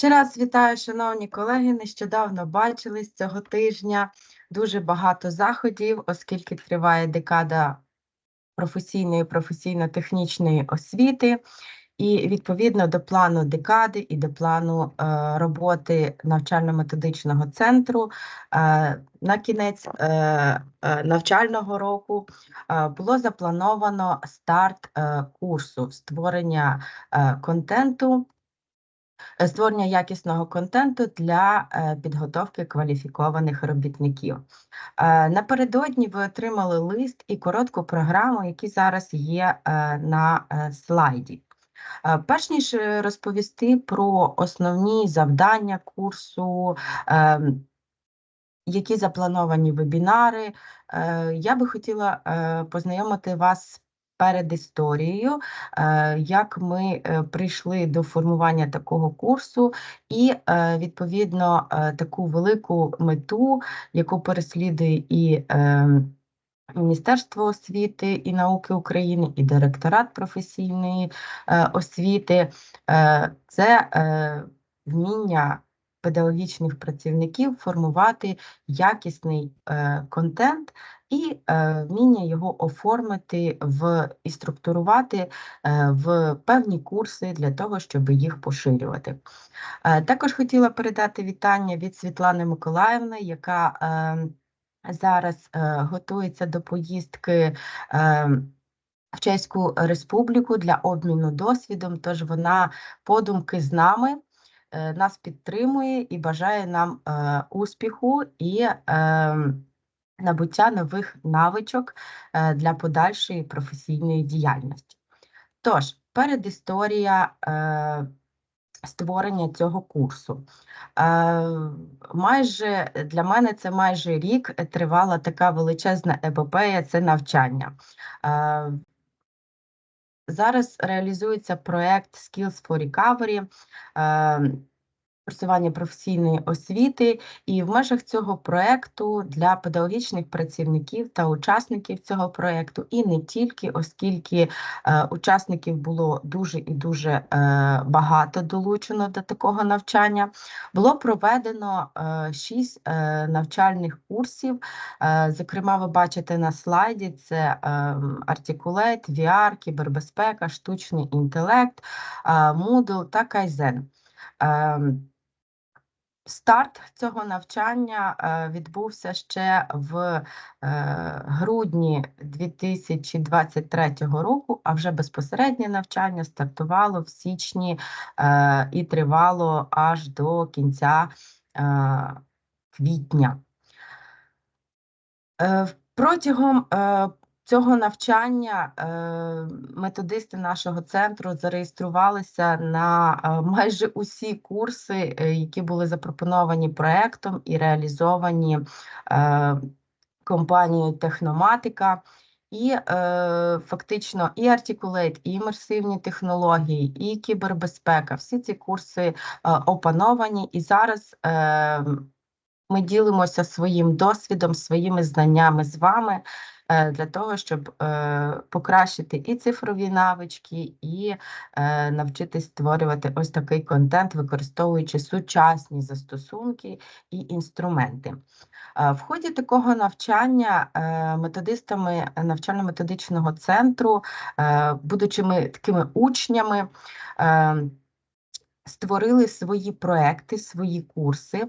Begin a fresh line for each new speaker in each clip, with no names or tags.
Ще раз вітаю, шановні колеги. Нещодавно бачились цього тижня дуже багато заходів, оскільки триває декада професійної професійно-технічної освіти. І відповідно до плану декади і до плану е, роботи навчально-методичного центру е, на кінець е, е, навчального року е, було заплановано старт е, курсу створення е, контенту створення якісного контенту для е, підготовки кваліфікованих робітників. Е, напередодні ви отримали лист і коротку програму, які зараз є на слайді. Перш ніж розповісти про основні завдання курсу, які заплановані вебінари, я би хотіла познайомити вас перед історією, е, як ми е, прийшли до формування такого курсу, і е, відповідно таку велику мету, яку переслідує і Міністерство освіти і науки України, і директорат професійної освіти це вміння педагогічних працівників формувати якісний контент і е, вміння його оформити в і структурувати е, в певні курси для того, щоб їх поширювати. Е, також хотіла передати вітання від Світлани Миколаївни, яка зараз готується до поїздки. В Чеську Республіку для обміну досвідом, тож вона подумки з нами, нас підтримує і бажає нам успіху і набуття нових навичок е, для подальшої професійної діяльності. Тож, передісторія е, створення цього курсу. Е, майже Для мене це майже рік тривала така величезна епопея це навчання. Зараз реалізується проєкт Skills for Recovery просування професійної освіти, і в межах цього проекту для педагогічних працівників та учасників цього проекту, і не тільки, оскільки е, учасників було дуже і дуже е, багато долучено до такого навчання, було проведено е, е, навчальних курсів. Е, зокрема, ви бачите на слайді: це е, Articulate, VR, кібербезпека, штучний інтелект, е, Moodle та Kaizen. Ем, Старт цього навчання е, відбувся ще в е, грудні 2023 року, а вже безпосереднє навчання стартувало в січні е, і тривало аж до кінця квітня. Протягом цього навчання е, методисти нашого центру зареєструвалися на е, майже усі курси, е, які були запропоновані проектом і реалізовані компанією Техноматика. І е, фактично і артикулейт, і імерсивні технології, і кібербезпека всі ці курси е, опановані. І зараз е, ми ділимося своїм досвідом, своїми знаннями з вами. Е, для того, щоб е, покращити і цифрові навички, і е, навчитись створювати ось такий контент, використовуючи сучасні застосунки і інструменти. В ході такого навчання методистами навчально-методичного центру, будучи ми такими учнями, створили свої проекти, свої курси.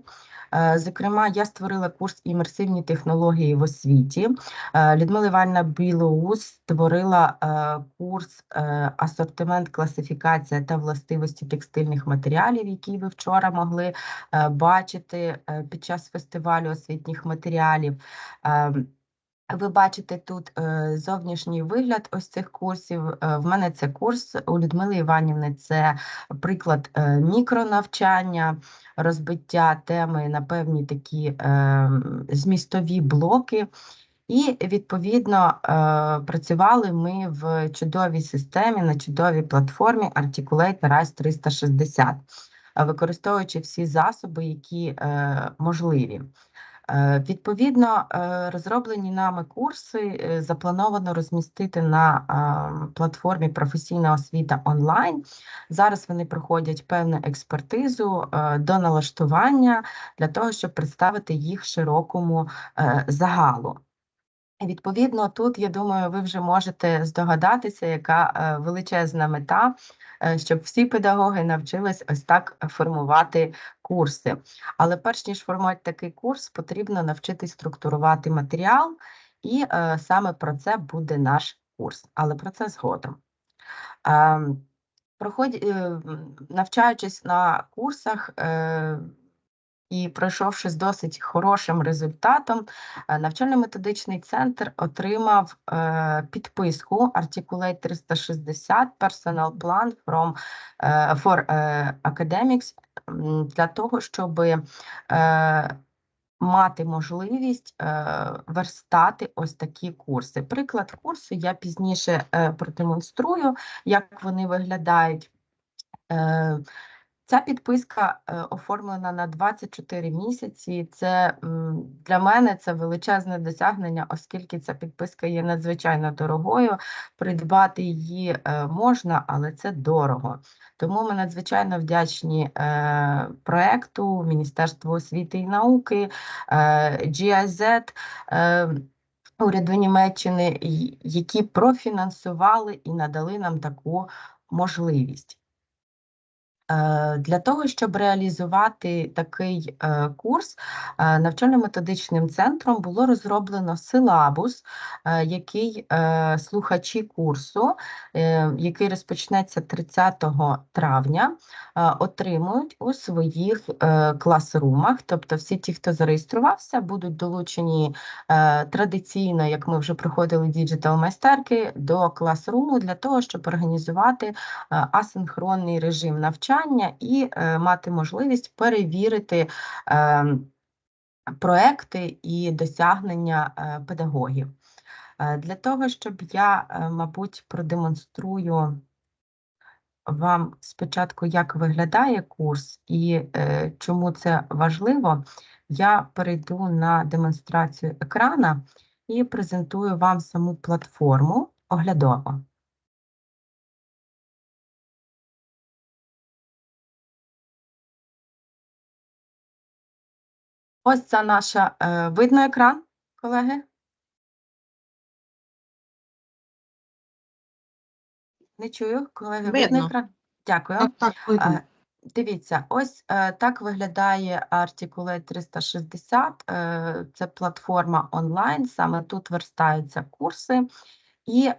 Е, зокрема, я створила курс імерсивні технології в освіті. Е, Людмила Івановна Білоус створила е, курс асортимент, класифікація та властивості текстильних матеріалів, який ви вчора могли бачити під час фестивалю освітніх матеріалів. Ви бачите тут е, зовнішній вигляд ось цих курсів. Е, в мене це курс у Людмили Іванівни, це приклад е, мікронавчання, розбиття теми на певні такі змістові блоки. І, відповідно, працювали ми в чудовій системі на чудовій платформі Articulate RISE 360, використовуючи всі засоби, які можливі. Е, Відповідно, е, розроблені нами курси е, заплановано розмістити на платформі Професійна освіта онлайн. Зараз вони проходять певну експертизу до налаштування для того, щоб представити їх широкому загалу. Відповідно, тут я думаю, ви вже можете здогадатися, яка величезна мета, щоб всі педагоги навчились ось так формувати курси. Але перш ніж формувати такий курс, потрібно навчитись структурувати матеріал, і е, саме про це буде наш курс. Але про це згодом. Ем, проходь, е, м, навчаючись на курсах е, і пройшовши з досить хорошим результатом, е, навчально-методичний центр отримав е, підписку Articulate 360 Personal Plan from, е, for Academics для того, щоб е, мати можливість е, верстати ось такі курси. Приклад курсу я пізніше е, продемонструю, як вони виглядають. Ця підписка е, оформлена на 24 місяці. Це для мене це величезне досягнення, оскільки ця підписка є надзвичайно дорогою. Придбати її е, можна, але це дорого. Тому ми надзвичайно вдячні е, проекту Міністерству освіти і науки, GIZ, уряду Німеччини, які профінансували і надали нам таку можливість. Е, Для того, щоб реалізувати такий е, курс, е, навчально-методичним центром було розроблено силабус, який слухачі курсу, який розпочнеться 30 травня, отримують у своїх класрумах. Тобто всі ті, хто зареєструвався, будуть долучені традиційно, як ми вже проходили діджитал майстерки, до класруму для того, щоб організувати асинхронний режим навчання і е, мати можливість перевірити е, проекти і досягнення е, педагогів. Для того, щоб я, мабуть, продемонструю вам спочатку, як виглядає курс і чому це важливо, я перейду на демонстрацію екрана і презентую вам саму платформу оглядово. Ось це наша е, видно екран, колеги. Не чую, колеги, видно
Видно.
екран? Дякую.
Так, так, видно.
Е, Дивіться, ось е, так виглядає Articulate 360. е, Це платформа онлайн, саме тут верстаються курси. І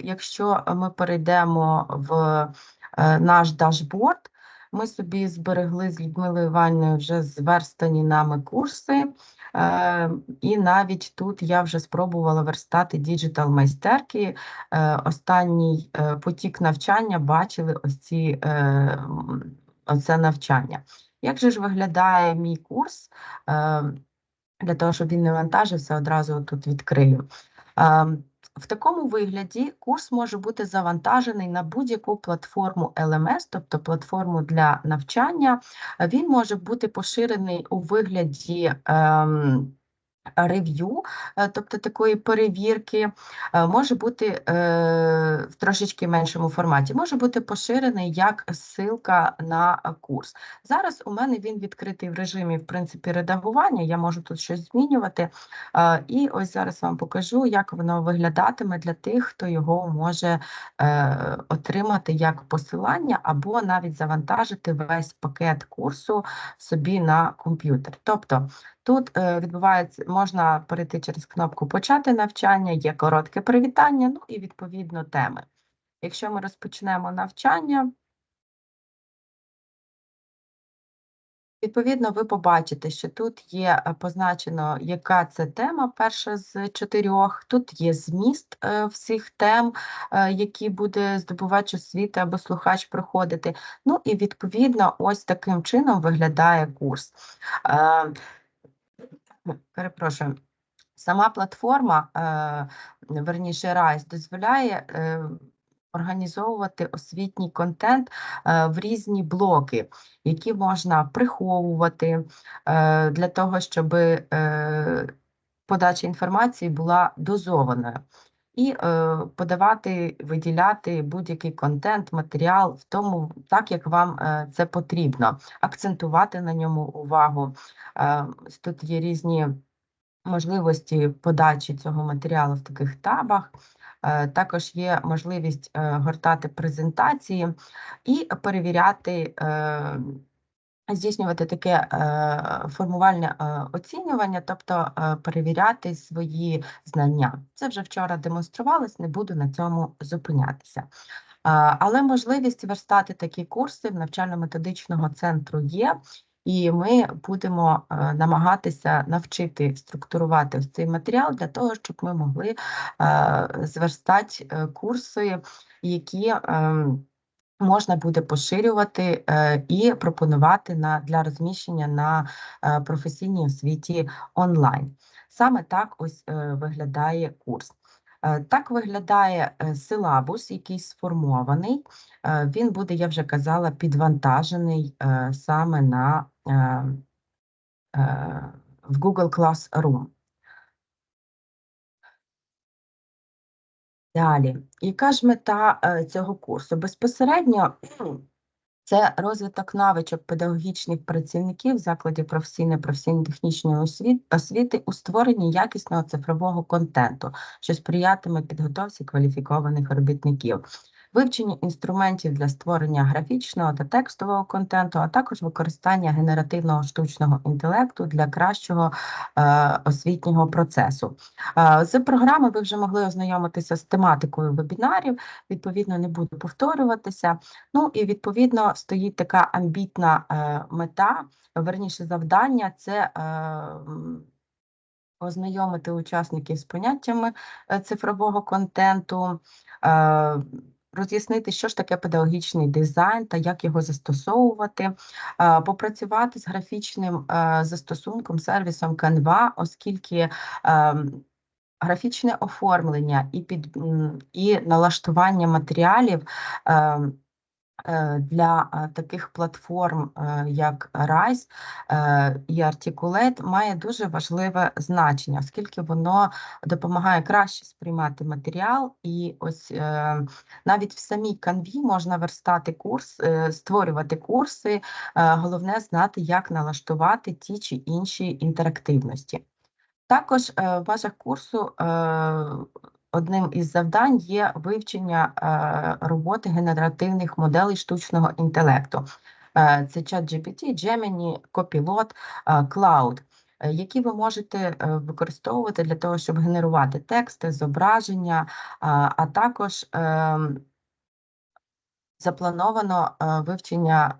якщо ми перейдемо в наш дашборд, ми собі зберегли з Людмилою Іванівною вже зверстані нами курси. Е, і навіть тут я вже спробувала верстати діджитал майстерки. Е, останній е, потік навчання бачили ось ці оце навчання. Як же ж виглядає мій курс? Для того, щоб він не вантажився, одразу тут відкрию. В такому вигляді курс може бути завантажений на будь-яку платформу LMS, тобто платформу для навчання. Він може бути поширений у вигляді ем, рев'ю, е, тобто такої перевірки, е, може бути е, в трошечки меншому форматі, може бути поширений як ссылка на курс. Зараз у мене він відкритий в режимі, в принципі, редагування, я можу тут щось змінювати. І ось зараз вам покажу, як воно виглядатиме для тих, хто його може отримати як посилання, або навіть завантажити весь пакет курсу собі на комп'ютер. Тобто Тут е, відбувається, можна перейти через кнопку Почати навчання, є коротке привітання, ну і відповідно теми. Якщо ми розпочнемо навчання, відповідно, ви побачите, що тут є е, позначено, яка це тема, перша з чотирьох. Тут є зміст е, всіх тем, які буде здобувач освіти або слухач проходити. Ну і відповідно, ось таким чином виглядає курс. Перепрошую. Сама платформа, е, верніше RISE, дозволяє е, організовувати освітній контент е, в різні блоки, які можна приховувати для того, щоб подача інформації була дозованою. І е, подавати, виділяти будь-який контент, матеріал в тому, так як вам е, це потрібно, акцентувати на ньому увагу. Е, тут є різні можливості подачі цього матеріалу в таких табах. Е, також є можливість е, гортати презентації і перевіряти, е, здійснювати таке формувальне оцінювання, тобто перевіряти свої знання. Це вже вчора демонструвалось, не буду на цьому зупинятися. Але можливість верстати такі курси в навчально-методичного центру є, і ми будемо е, намагатися навчити структурувати цей матеріал для того, щоб ми могли е, зверстати е, курси, які ем, Можна буде поширювати і пропонувати на для розміщення на професійній освіті онлайн. Саме так ось виглядає курс. Е, так виглядає е, силабус, який сформований. Е, він буде, я вже казала, підвантажений саме на в Google Classroom. Далі, яка ж мета цього курсу? Безпосередньо це розвиток навичок педагогічних працівників закладів професійної професійно-технічної освіти у створенні якісного цифрового контенту, що сприятиме підготовці кваліфікованих робітників вивчення інструментів для створення графічного та текстового контенту, а також використання генеративного штучного інтелекту для кращого е, освітнього процесу. Е, з програми ви вже могли ознайомитися з тематикою вебінарів, відповідно, не буду повторюватися. Ну і відповідно стоїть така амбітна е, мета, верніше завдання це. Е, Ознайомити учасників з поняттями е, цифрового контенту, е, роз'яснити, що ж таке педагогічний дизайн та як його застосовувати, попрацювати з графічним застосунком, сервісом Canva, оскільки графічне оформлення і під і налаштування матеріалів Е, для е, таких платформ, е, як RISE і Articulate, має дуже важливе значення, оскільки воно допомагає краще сприймати матеріал, і ось навіть в самій канві можна верстати курс, створювати курси. Головне знати, як налаштувати ті чи інші інтерактивності. Також в межах курсу одним із завдань є вивчення е, роботи генеративних моделей штучного інтелекту. Е, це ChatGPT, Gemini, Copilot, е, Cloud, які ви можете використовувати для того, щоб генерувати тексти, зображення, а також ем, заплановано вивчення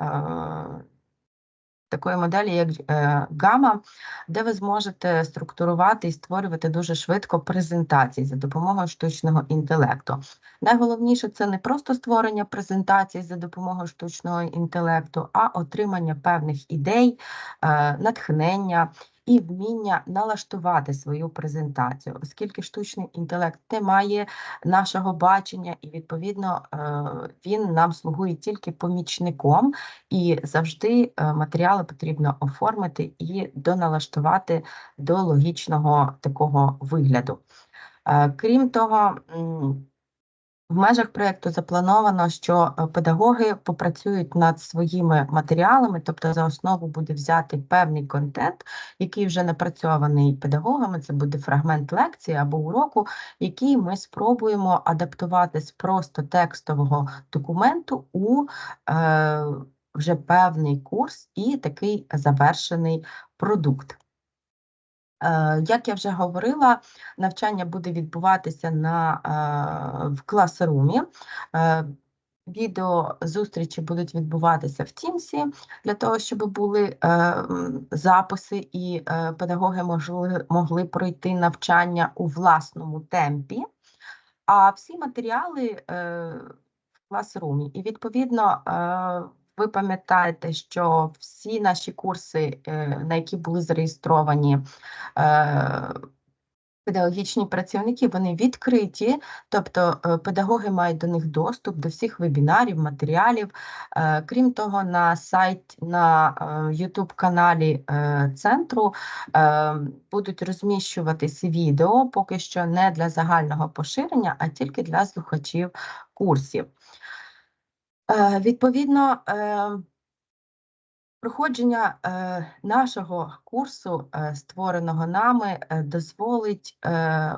такої моделі, як е, гама, де ви зможете структурувати і створювати дуже швидко презентації за допомогою штучного інтелекту. Найголовніше це не просто створення презентацій за допомогою штучного інтелекту, а отримання певних ідей, е, натхнення і вміння налаштувати свою презентацію, оскільки штучний інтелект не має нашого бачення, і, відповідно, е, він нам слугує тільки помічником, і завжди е, матеріали потрібно оформити і доналаштувати до логічного такого вигляду. Е, крім того, в межах проєкту заплановано, що е, педагоги попрацюють над своїми матеріалами, тобто за основу буде взяти певний контент, який вже напрацьований педагогами. Це буде фрагмент лекції або уроку, який ми спробуємо адаптувати з просто текстового документу у е, вже певний курс і такий завершений продукт. Е, як я вже говорила, навчання буде відбуватися на, е, в класрумі. Е, відео зустрічі будуть відбуватися в Тімсі для того, щоб були записи і педагоги могли, могли пройти навчання у власному темпі, а всі матеріали в класрумі. І відповідно ви пам'ятаєте, що всі наші курси, е, на які були зареєстровані, е, педагогічні працівники вони відкриті, тобто е, педагоги мають до них доступ до всіх вебінарів, матеріалів. Крім того, на сайт на youtube каналі центру будуть розміщуватись відео, поки що не для загального поширення, а тільки для слухачів курсів. Е, Відповідно, е, Проходження е, нашого курсу, е, створеного нами, дозволить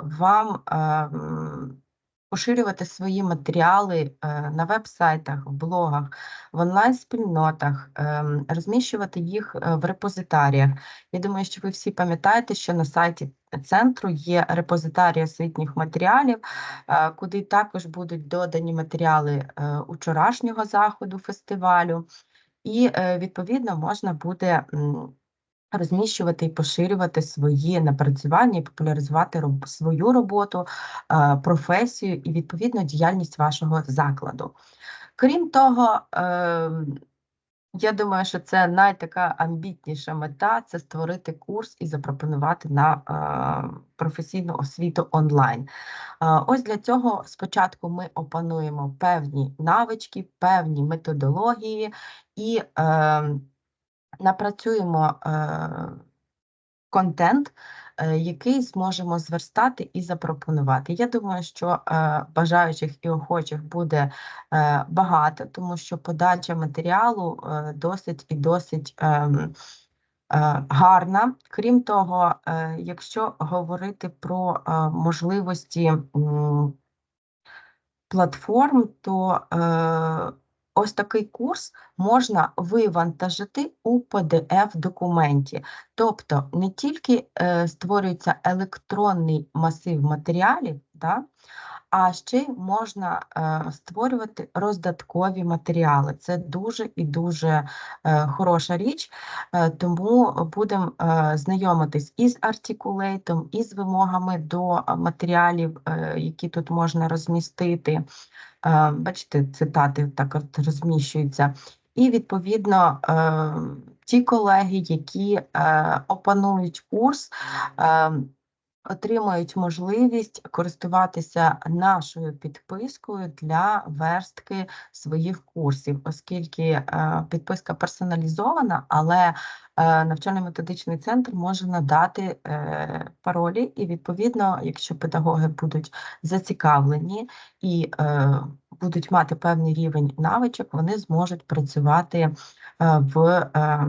вам е, м, поширювати свої матеріали е, на веб-сайтах, в блогах, в онлайн-спільнотах, е, розміщувати їх е, в репозитаріях. Я думаю, що ви всі пам'ятаєте, що на сайті центру є репозитарій освітніх матеріалів, е, куди також будуть додані матеріали учорашнього заходу фестивалю. І, відповідно, можна буде розміщувати і поширювати свої напрацювання і популяризувати свою роботу, професію і, відповідно, діяльність вашого закладу. Крім того, ем, я думаю, що це найтака амбітніша мета це створити курс і запропонувати на професійну освіту онлайн. Ось для цього спочатку ми опануємо певні навички, певні методології і е, напрацюємо е, контент, е, який зможемо зверстати і запропонувати. Я думаю, що е, бажаючих і охочих буде багато, тому що подача матеріалу досить і досить. ем, Гарна. Крім того, якщо говорити про можливості платформ, то ось такий курс можна вивантажити у PDF-документі. Тобто не тільки е, створюється електронний масив матеріалів, да, а ще можна е, створювати роздаткові матеріали. Це дуже і дуже е, хороша річ, е, тому будемо знайомитись із артикулейтом, із вимогами до матеріалів, які тут можна розмістити. Бачите, цитати так от розміщуються. І, відповідно, ті колеги, які опанують курс, отримають можливість користуватися нашою підпискою для верстки своїх курсів, оскільки е, підписка персоналізована, але е, навчально-методичний центр може надати е, паролі, і відповідно, якщо педагоги будуть зацікавлені і будуть мати певний рівень навичок, вони зможуть працювати в е,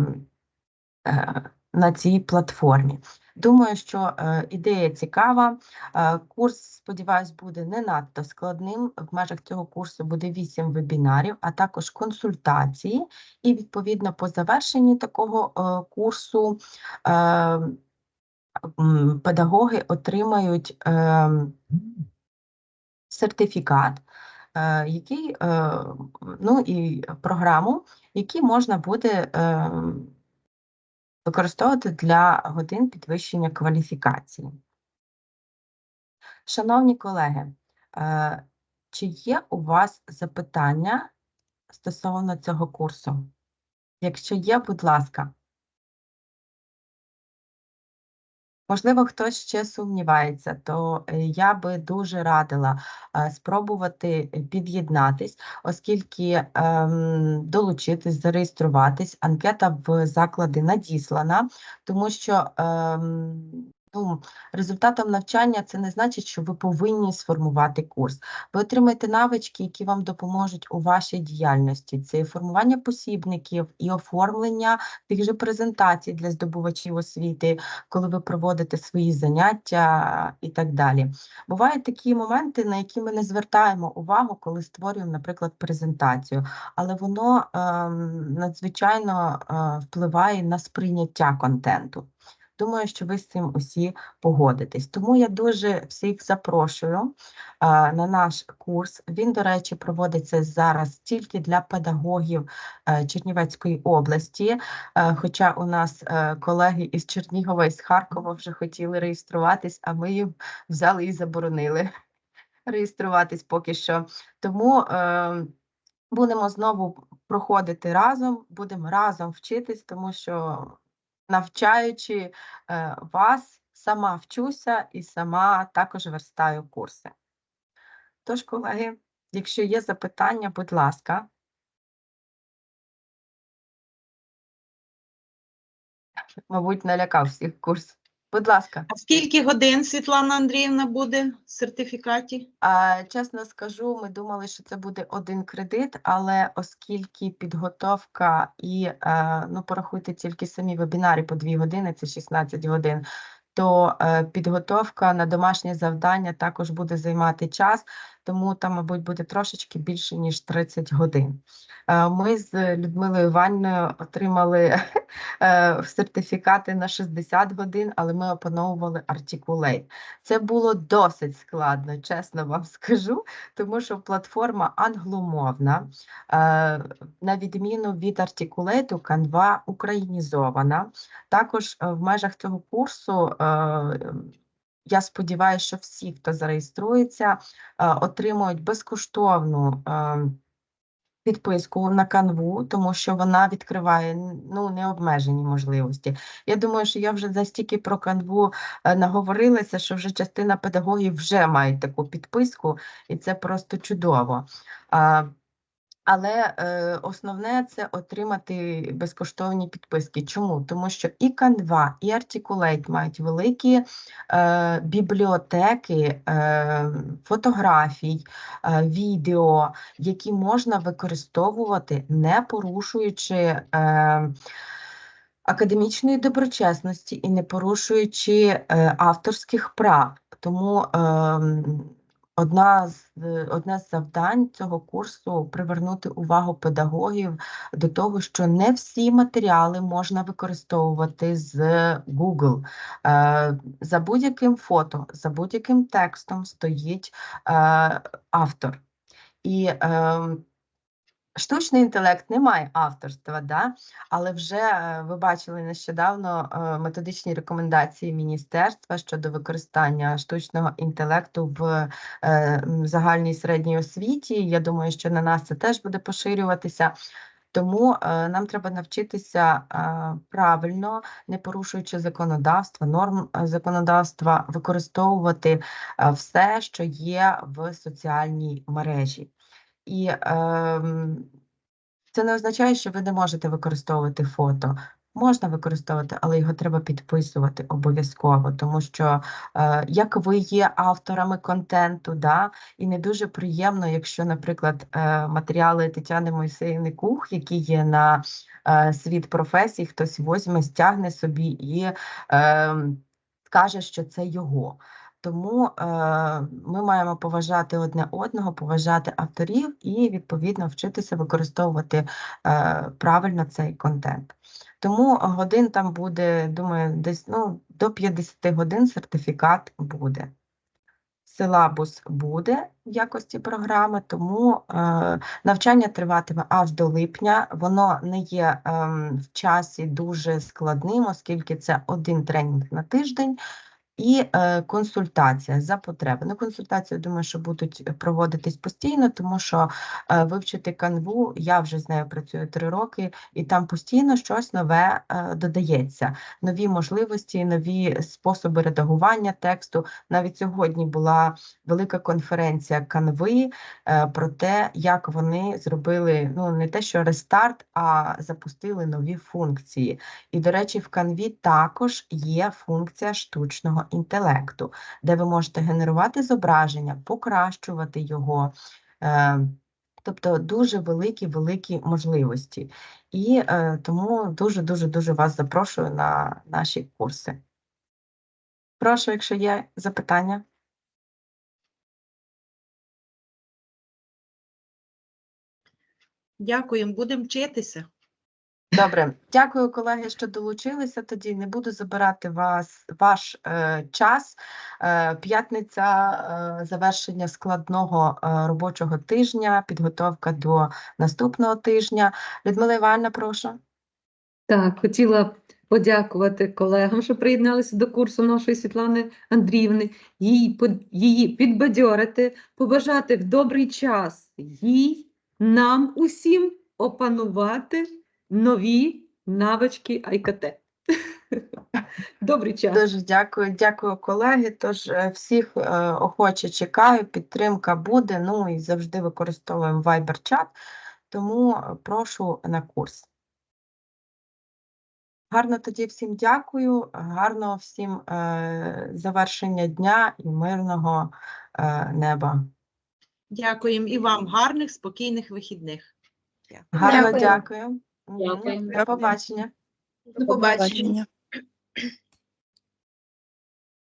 е, на цій платформі. Думаю, що е, ідея цікава. Е, курс, сподіваюсь, буде не надто складним. В межах цього курсу буде 8 вебінарів, а також консультації. І, відповідно, по завершенні такого е, курсу педагоги отримають сертифікат, який, ну і програму, які можна буде використовувати для годин підвищення кваліфікації. Шановні колеги, е, чи є у вас запитання стосовно цього курсу? Якщо є, будь ласка. Можливо, хтось ще сумнівається, то е, я би дуже радила е, спробувати під'єднатись, оскільки ем, долучитись, зареєструватись. Анкета в заклади надіслана, тому що ем, ну, результатом навчання це не значить, що ви повинні сформувати курс. Ви отримаєте навички, які вам допоможуть у вашій діяльності. Це і формування посібників, і оформлення тих же презентацій для здобувачів освіти, коли ви проводите свої заняття і так далі. Бувають такі моменти, на які ми не звертаємо увагу, коли створюємо, наприклад, презентацію, але воно ем, надзвичайно е, впливає на сприйняття контенту. Думаю, що ви з цим усі погодитесь. Тому я дуже всіх запрошую на наш курс. Він, до речі, проводиться зараз тільки для педагогів е, Чернівецької області. Е, Хоча у нас е, колеги із Чернігова і з Харкова вже хотіли реєструватись, а ми їм взяли і заборонили реєструватись поки що. Тому будемо знову проходити разом, будемо разом вчитись, тому що навчаючи е, вас сама вчуся і сама також верстаю курси. Тож, колеги, якщо є запитання, будь ласка. Мабуть, налякав всіх курс. Будь ласка.
А скільки годин Світлана Андріївна буде в сертифікаті?
А, чесно скажу, ми думали, що це буде один кредит, але оскільки підготовка і е, ну порахуйте тільки самі вебінарі по 2 години, це 16 годин. То е, підготовка на домашнє завдання також буде займати час, тому там, мабуть, буде трошечки більше ніж 30 годин. Е, ми з Людмилою Іванівною отримали е, сертифікати на 60 годин, але ми опановували Articulate. Це було досить складно, чесно вам скажу, тому що платформа англомовна, е, на відміну від Articulate, Canva українізована. Також в межах цього курсу. Я сподіваюся, що всі, хто зареєструється, е, отримують безкоштовну е, підписку на канву, тому що вона відкриває ну необмежені можливості. Я думаю, що я вже настільки про канву е, наговорилася, що вже частина педагогів вже мають таку підписку, і це просто чудово. Але е, основне це отримати безкоштовні підписки. Чому? Тому що і Canva, і Articulate мають великі е, бібліотеки е, фотографій, е, відео, які можна використовувати, не порушуючи. Е, Академічної доброчесності і не порушуючи е, авторських прав. Тому ем, Одна з е, одне з завдань цього курсу привернути увагу педагогів до того, що не всі матеріали можна використовувати з Google. Е, За будь-яким фото, за будь-яким текстом стоїть е, автор. І е, Штучний інтелект не має авторства, да? але вже е, ви бачили нещодавно е, методичні рекомендації міністерства щодо використання штучного інтелекту в е, загальній середній освіті. Я думаю, що на нас це теж буде поширюватися. Тому нам треба навчитися правильно, не порушуючи законодавства, норм законодавства, використовувати все, що є в соціальній мережі. І е, це не означає, що ви не можете використовувати фото. Можна використовувати, але його треба підписувати обов'язково, тому що е, як ви є авторами контенту, да, і не дуже приємно, якщо, наприклад, е, матеріали Тетяни Мойсеївни Кух, які є на е, світ професій, хтось возьме, стягне собі і е, скаже, що це його. Тому е, ми маємо поважати одне одного, поважати авторів і відповідно вчитися використовувати е, правильно цей контент. Тому годин там буде, думаю, десь ну, до 50 годин сертифікат буде. Силабус буде в якості програми, тому е, навчання триватиме аж до липня. Воно не є е, в часі дуже складним, оскільки це один тренінг на тиждень. І е, консультація за потреби. Ну, консультації, думаю, що будуть проводитись постійно, тому що е, вивчити канву, я вже з нею працюю три роки, і там постійно щось нове е, додається. Нові можливості, нові способи редагування тексту. Навіть сьогодні була велика конференція канви е, про те, як вони зробили ну не те, що рестарт, а запустили нові функції. І, до речі, в канві також є функція штучного інтелекту, де ви можете генерувати зображення, покращувати його. Е, Тобто дуже великі великі можливості. І е, тому дуже-дуже дуже вас запрошую на наші курси. Прошу, якщо є запитання.
Дякуємо, будемо вчитися.
Добре, дякую, колеги, що долучилися. Тоді не буду забирати вас ваш е, час. Е, П'ятниця е, завершення складного е, робочого тижня, підготовка до наступного тижня. Людмила Івановна, прошу.
Так, хотіла подякувати колегам, що приєдналися до курсу нашої Світлани Андріївни, по- її підбадьорити, побажати в добрий час їй, нам усім опанувати нові навички IKT. Добрий час.
Дуже дякую, дякую, колеги. Тож е, всіх е, охоче чекаю, підтримка буде. Ну і завжди використовуємо Viber-чат, тому е, прошу на курс. Гарно тоді всім дякую, гарного всім е, завершення дня і мирного е, неба.
Дякуємо і вам гарних, спокійних вихідних.
Гарно
Дякую.
Дякуємо.
До побачення.
До побачення.